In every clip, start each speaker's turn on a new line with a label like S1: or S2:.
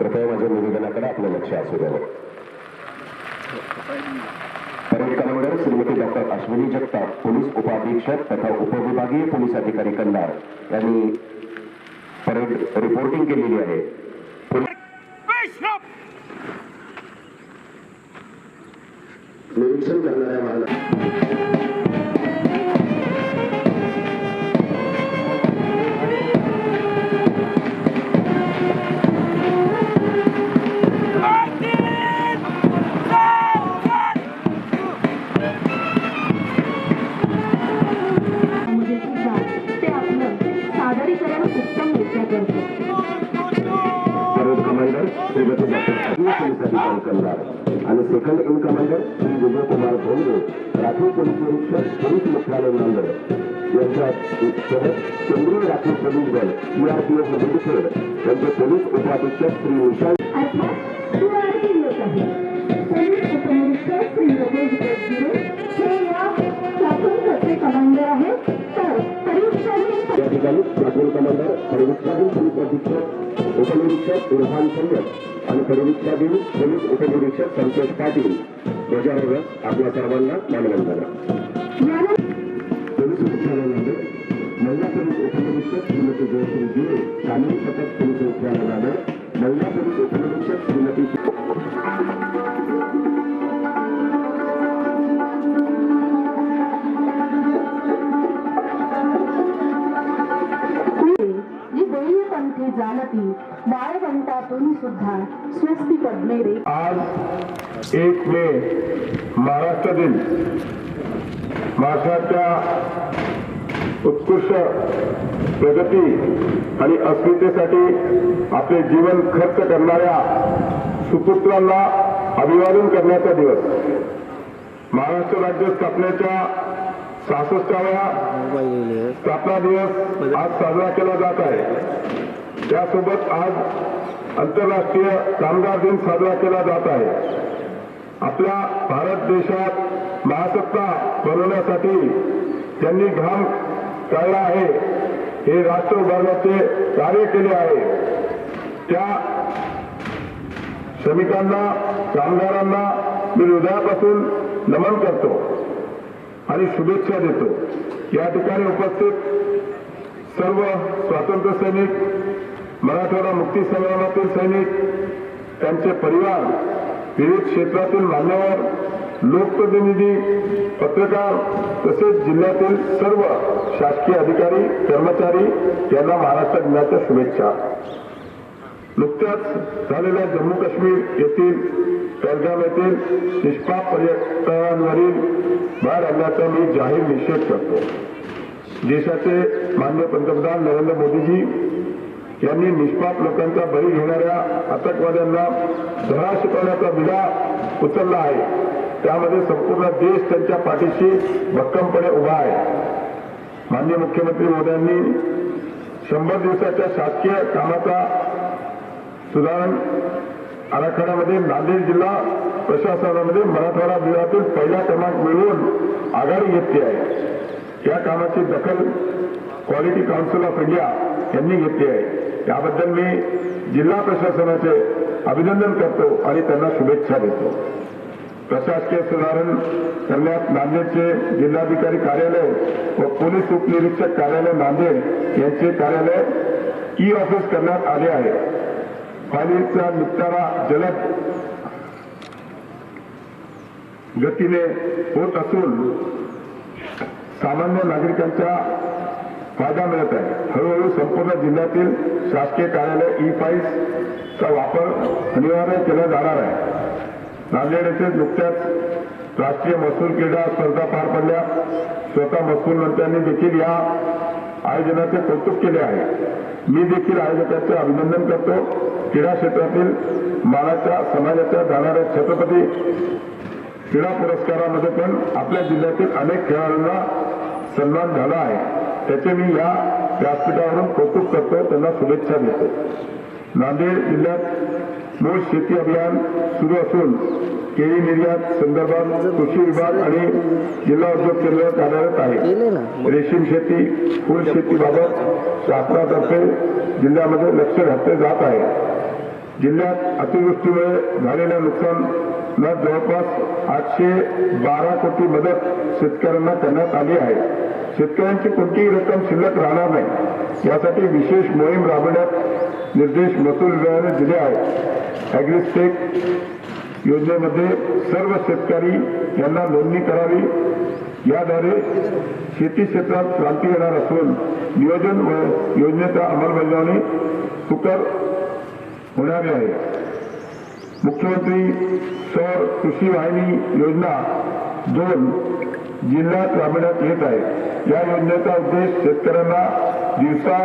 S1: आपलं लक्ष असू द्यावं parade commander Shrimati doctor Ashwini Jagtap police उपाधीक्षक तथा उपविभागीय पोलीस अधिकारी कंधार यांनी परेड रिपोर्टिंग केलेली आहे. निरीक्षण करणाऱ्या नांदेड यांच्या केंद्रीय राखीव पोलीस दल सीआरपीएफ मुंदखेड यांचे पोलीस उपाधीक्षक श्री
S2: हे या
S1: ठिकाणी प्राथमिक कमांडर परिवीक्षाधीन पोलीस अधीक्षक उपनिरीक्षक इरफान सय्यद आणि परिवीक्षाधीन पोलीस उपनिरीक्षक संतोष पाटील. ध्वजारोहक आपल्या सर्वांना मानवंदना.
S2: पंथी जाणती बाळवंटातून सुद्धा स्वस्ती पडणे रे.
S3: आज एक मे महाराष्ट्र दिन. महाराष्ट्राच्या उत्कृष्ट प्रगती आणि अस्मितेसाठी आपले जीवन खर्च करणाऱ्या सुपुत्रांना अभिवादन करण्याचा दिवस. महाराष्ट्र राज्य स्थापनेच्या सहासष्टाव्या स्थापना दिवस आज साजरा केला जात आहे. त्यासोबत आज आंतरराष्ट्रीय कामगार दिन साजरा केला जात आहे. आपल्या भारत देशात महासत्ता बनवण्यासाठी त्यांनी घाम काढला आहे. हे राष्ट्र उभारण्याचे कार्य केले आहे. त्या श्रमिकांना कामगारांना मी हृदयापासून नमन करतो. आणि शुभेच्छा देतो. या ठिकाणी उपस्थित सर्व स्वातंत्र्य सैनिक मराठवाडा मुक्ती संग्रामातील सैनिक त्यांचे परिवार विविध क्षेत्रातील मान्यवर लोकप्रतिनिधी पत्रकार तसेच जिल्ह्यातील सर्व शासकीय अधिकारी कर्मचारी यांना महाराष्ट्र दिनाच्या शुभेच्छा. नुकत्याच झालेल्या जम्मू काश्मीर येथील पॅलगाम येथील निष्पाप पर्यटकांवरील बाहेर आणण्याचा मी जाहीर निषेध करतो. देशाचे मान्य पंतप्रधान नरेंद्र मोदीजी यांनी निष्पाप लोकांचा बळी घेणाऱ्या आतंकवाद्यांना धडा शिकवण्याचा विडा उचलला आहे. त्यामध्ये संपूर्ण देश त्यांच्या पाठीशी भक्कमपणे उभा आहे. माननीय मुख्यमंत्री मोदयांनी शंभर दिवसाच्या शासकीय कामाचा सुधारण आराखड्यामध्ये नांदेड जिल्हा प्रशासनामध्ये मराठवाडा विभागातील पहिला क्रमांक मिळवून आघाडी घेतली आहे. या कामाची दखल क्वालिटी काउन्सिल ऑफ इंडिया यांनी घेतली आहे. याबद्दल मी जिल्हा प्रशासनाचे अभिनंदन करतो आणि त्यांना शुभेच्छा देतो. प्रशासकीय सुधारण करण्यात नांदेडचे जिल्हाधिकारी कार्यालय व पोलीस उपनिरीक्षक कार्यालय नांदेड यांचे कार्यालय ई ऑफिस करण्यात आले आहे. पाणीचा निपटारा जलद गतीने होत असून सामान्य नागरिकांचा फायदा मिळत आहे. हळूहळू संपूर्ण जिल्ह्यातील शासकीय कार्यालय ई फाईल्सचा वापर अनिवार्य केला जाणार आहे. नांदेड येथे नुकत्याच राष्ट्रीय महसूल क्रीडा स्पर्धा पार पडल्या. स्वतः महसूल मंत्र्यांनी देखील या आयोजनाचे कौतुक केले आहे. मी देखील आयोजकांचे अभिनंदन करतो. क्रीडा क्षेत्रातील मानाच्या समाजाच्या जाणाऱ्या छत्रपती क्रीडा पुरस्कारामध्ये पण आपल्या जिल्ह्यातील अनेक खेळाडूंना सन्मान झाला आहे. त्याचे मी या व्यासपीठावरून कौतुक करतो. त्यांना शुभेच्छा देतो. नांदेड जिल्ह्यात मूळ शेती अभियान सुरू असून केळी निर्यात संदर्भात कृषी विभाग आणि जिल्हा उद्योग केंद्र कार्यरत आहे. रेशीम शेती फुल शेतीबाबत शासनातर्फे जिल्ह्यामध्ये लक्ष घातले जात आहे. जिल्ह्यात अतिवृष्टीमुळे झालेल्या नुकसानात जवळपास आठशे बारा कोटी मदत शेतकऱ्यांना करण्यात आली आहे. शेतकऱ्यांची कोणतीही रक्कम शिल्लक राहणार नाही. यासाठी विशेष मोहीम राबवण्यात निर्देश महसूल विभागाने दिले आहेत. ॲग्रिस्टेक योजनेमध्ये सर्व शेतकरी यांना नोंदणी करावी. याद्वारे शेती क्षेत्रात क्रांती येणार असून नियोजन व योजनेचा अंमलबजावणी सुकर होणार आहे. मुख्यमंत्री सौर कृषी वाहिनी योजना दोन जिल्ह्यात राबविण्यात येत आहे. या योजनेचा उद्देश शेतकऱ्यांना दिवसा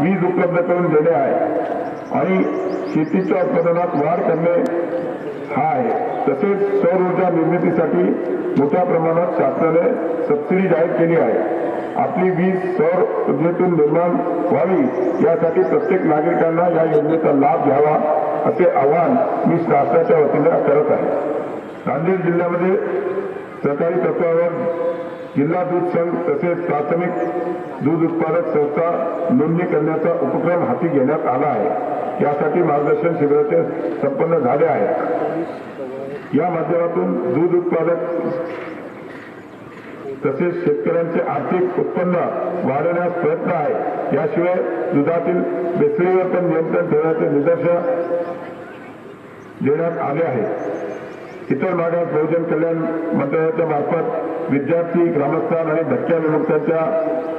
S3: वीज उपलब्ध करून देणे आहे आणि शेतीच्या उत्पादनात वाढ करणे हा आहे. तसेच सौर ऊर्जा निर्मितीसाठी मोठ्या प्रमाणात शासनाने सबसिडी जाहीर केली आहे. आपली वीज सौर ऊर्जेतून निर्माण व्हावी यासाठी प्रत्येक नागरिकांना या योजनेचा लाभ घ्यावा असे आवाहन मी शासनाच्या वतीने करत आहे. नांदेड जिल्ह्यामध्ये सरकारी तत्वावर जिल्हा दूध संघ तसेच प्राथमिक दूध उत्पादक संस्था नोंदणी करण्याचा उपक्रम हाती घेण्यात आला आहे. यासाठी मार्गदर्शन शिबिराचे संपन्न झाले आहे. या माध्यमातून दूध उत्पादक तसेच शेतकऱ्यांचे आर्थिक उत्पन्न वाढवण्यास प्रयत्न आहे याशिवाय दुधातील बेसळीवर पण नियंत्रण ठेवण्याचे निदर्शन देण्यात आले आहे इतर भागात बहुजन कल्याण मंत्रालयाच्या मार्फत विद्यार्थी ग्रामस्थान आणि धक्क्या विमुक्तांच्या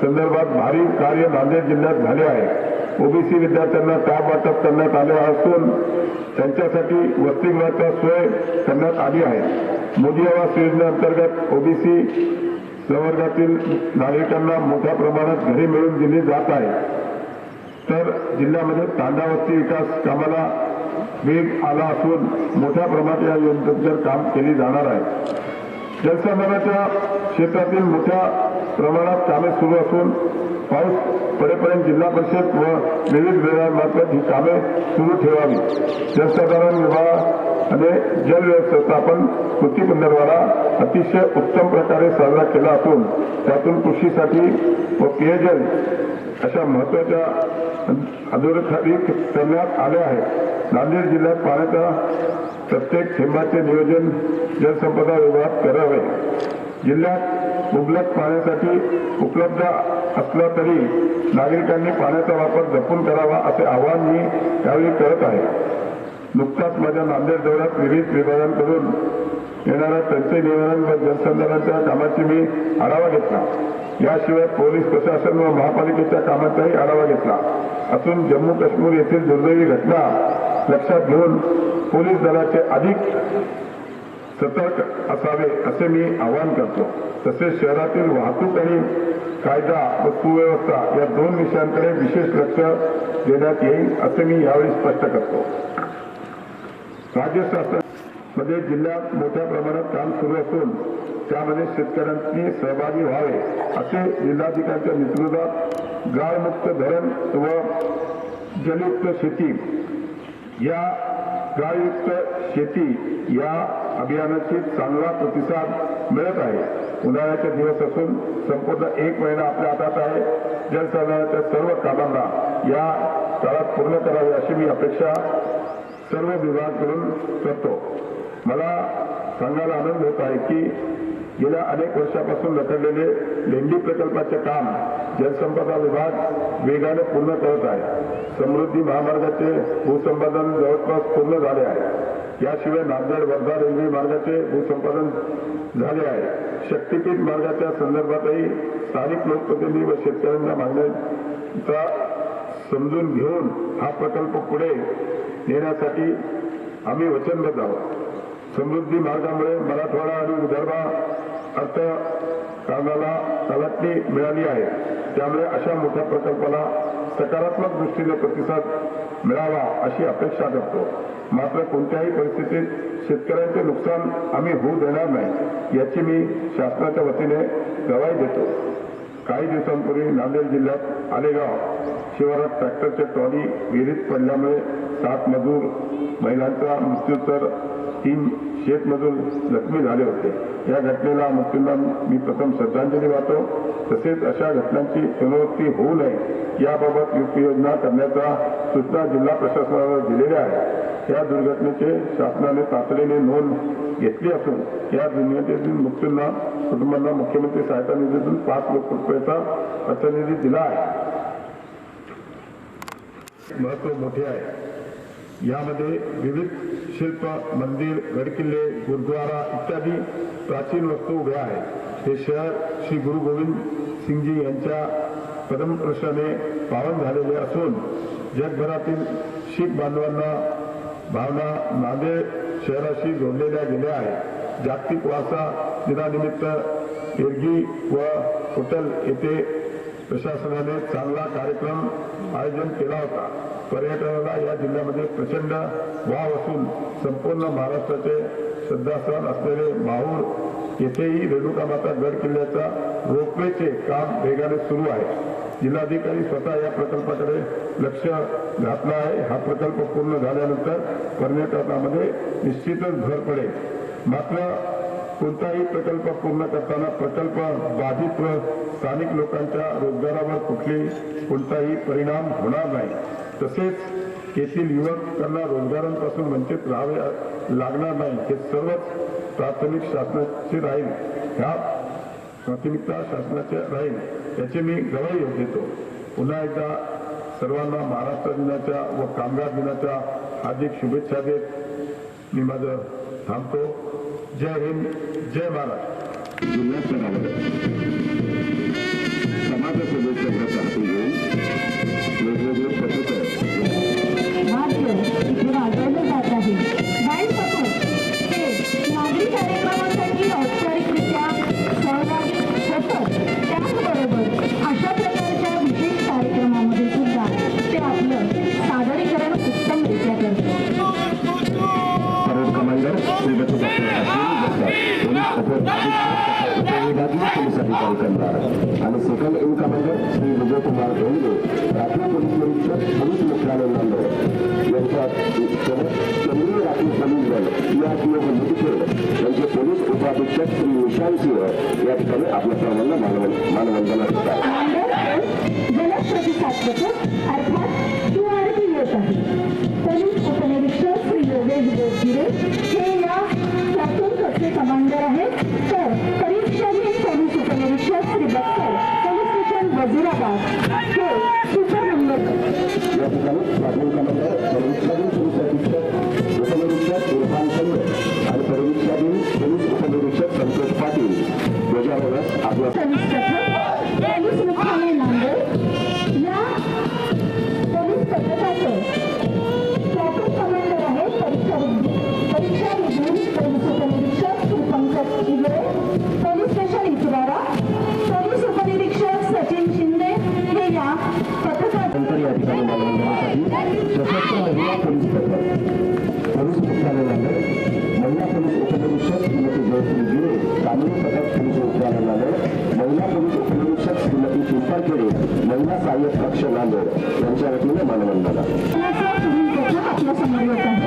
S3: संदर्भात भारी कार्य नांदेड जिल्ह्यात झाले आहे. ओबीसी विद्यार्थ्यांना टॅब वाटप करण्यात आले असून त्यांच्यासाठी वसतिगृहाचा सोय करण्यात आली आहे. मोदी आवास योजनेअंतर्गत ओबीसी प्रवर्गातील नागरिकांना मोठ्या प्रमाणात घरे मिळवून दिली जात आहे. तर जिल्ह्यामध्ये तांडावस्ती विकास कामाला वेग आला असून मोठ्या प्रमाणात या योजनेवर काम केली जाणार आहे. जलसंधारणाच्या क्षेत्रातील मोठ्या प्रमाणात कामे सुरू असून पाऊस पडेपर्यंत जिल्हा परिषद व विविध विभागांमार्फत ही कामे सुरू ठेवावी. जलसंधारण आणि जल व्यवस्थापन कृती पंधरवाडा अतिशय उत्तम प्रकारे साजरा केला असून त्यातून कृषीसाठी व पेयजल अशा महत्त्वाच्या अधोरेखित करण्यात आल्या आहेत नांदेड जिल्ह्यात पाण्याच्या प्रत्येक थेंबाचे नियोजन जलसंपदा विभागात करावे. जिल्ह्यात मुबलक पाण्यासाठी उपलब्ध असला तरी नागरिकांनी पाण्याचा वापर जपून करावा असे आवाहन मी यावेळी करत आहे. नुकताच माझ्या नांदेड दौऱ्यात विविध विभागांकडून येणाऱ्या टंचाई निवारण व जलसंधारणाच्या कामाची मी आढावा घेतला. याशिवाय पोलीस प्रशासन व महापालिकेच्या कामाचाही आढावा घेतला. असून जम्मू काश्मीर येथील दुर्दैवी घटना लक्षात घेऊन पोलीस दलाचे अधिक सतर्क असावे असे मी आवाहन करतो. तसेच शहरातील वाहतूक आणि कायदा व सुव्यवस्था या दोन विषयांकडे विशेष लक्ष देण्यात येईल असे मी यावेळी स्पष्ट करतो. राज्य शासनामध्ये जिल्ह्यात मोठ्या प्रमाणात काम सुरू असून त्यामध्ये शेतकऱ्यांनी सहभागी व्हावे असे जिल्हाधिकाऱ्यांच्या नेतृत्वात गाळमुक्त धरण व जलयुक्त शेती या गाळयुक्त शेती या अभियानाची चांगला प्रतिसाद मिळत आहे. उन्हाळ्याचे दिवस असून संपूर्ण एक महिना आपल्या हातात आहे. जलसंधारणाच्या सर्व कामांना या काळात पूर्ण करावे अशी मी अपेक्षा सर्व विभागाकडून करतो. मला सांगायला आनंद होत आहे की गेल्या अनेक वर्षापासून रखडलेले लेंडी प्रकल्पाचे काम जलसंपदा विभाग वेगाने पूर्ण करत आहे. समृद्धी महामार्गाचे भूसंपादन जवळपास पूर्ण झाले आहे. याशिवाय नांदेड वर्धा रेल्वे मार्गाचे भूसंपादन झाले आहे. शक्तीपीठ मार्गाच्या संदर्भातही स्थानिक लोकप्रतिनिधी व शेतकऱ्यांच्या मागण्यांचा समजून घेऊन हा प्रकल्प पुढे नेण्यासाठी आम्ही वचनबद्ध आहोत. समृद्धी मार्गामुळे मराठवाडा आणि विदर्भा अर्थ कामाला तलाटणी मिळाली आहे. त्यामुळे अशा मोठ्या प्रकल्पाला सकारात्मक दृष्टीने प्रतिसाद मिळावा अशी अपेक्षा करतो. मात्र कोणत्याही परिस्थितीत शेतकऱ्यांचे नुकसान आम्ही होऊ देणार नाही याची मी शासनाच्या वतीने गवाही देतो. काही दिवसांपूर्वी नांदेड जिल्ह्यात आलेगाव शिवारात ट्रॅक्टरच्या ट्रॉली विहिरीत पडल्यामुळे सात मजूर महिलांचा मृत्यू तर तीन शेतमजूर जखमी झाले होते. या घटनेला मृत्यूंना मी प्रथम श्रद्धांजली वाहतो. तसेच अशा घटनांची पुनरावृत्ती होऊ नये. याबाबत उपाययोजना करण्याचा सूचना जिल्हा प्रशासनाला दिलेल्या आहेत या दुर्घटनेचे शासनाने तातडीने नोंद घेतली असून या दुर्घटनेतील मृत्यूंना कुटुंबांना मुख्यमंत्री सहायता निधीतून पाच लाख रुपयाचा अर्थनिधी दिला आहे. महत्त्व मोठे आहे. यामध्ये विविध शिल्प मंदिर गडकिल्ले गुरुद्वारा इत्यादी प्राचीन वस्तू उभ्या आहेत. हे शहर श्री गुरु गोविंद सिंगजी यांच्या पदमस्पर्शाने पावन झालेले असून जगभरातील शीख बांधवांना भावना नांदेड शहराशी जोडलेल्या गेल्या आहेत. जागतिक वारसा दिनानिमित्त एरगी व होटल येथे प्रशासनाने चांगला कार्यक्रम आयोजन केला होता. पर्यटनाला या जिल्ह्यामध्ये प्रचंड वाव असून संपूर्ण महाराष्ट्राचे श्रद्धास्थान असलेले माहूर येथेही रेणुका माता गड किल्ल्याचा रोपवेचे काम वेगाने सुरू आहे. जिल्हाधिकारी स्वतः या प्रकल्पाकडे लक्ष घातलं आहे. हा प्रकल्प पूर्ण झाल्यानंतर पर्यटनामध्ये निश्चितच भर पडेल. मात्र कोणताही प्रकल्प पूर्ण करताना प्रकल्प बाधित व स्थानिक लोकांच्या रोजगारावर कुठली कोणताही परिणाम होणार नाही. तसेच येथील युवकांना रोजगारांपासून वंचित राहावे लागणार नाही. हे सर्वच प्राथमिक शासनाचे राहील. ह्या प्राथमिकता शासनाचे राहील याची मी गवाही देतो. पुन्हा एकदा सर्वांना महाराष्ट्र दिनाच्या व कामगार दिनाच्या हार्दिक शुभेच्छा देत मी माझं थांबतो.
S1: Cevim Cemal. Cümle selamı. Police Shri Nishant Singh या ठिकाणी आपल्या सर्वांना मानवन मानवंदना देतात
S2: जलद प्रतिसाद पथक अर्थात येत आहे पोलीस उपनिरीक्षक श्री योगेश हे या प्लाटून कमांडर आहेत तर परीक्षाधीन पोलीस उपनिरीक्षक श्री बक्कर पोलीस स्टेशन वजिराबाद हे
S1: या ठिकाणी प्राथमिक कमांडर ध्वजारोहणास आपल्या
S2: पोलीस नांदेड
S1: यांच्या वतीने मानवंदना
S2: पुढील पथक आपल्यासमोर येत आहे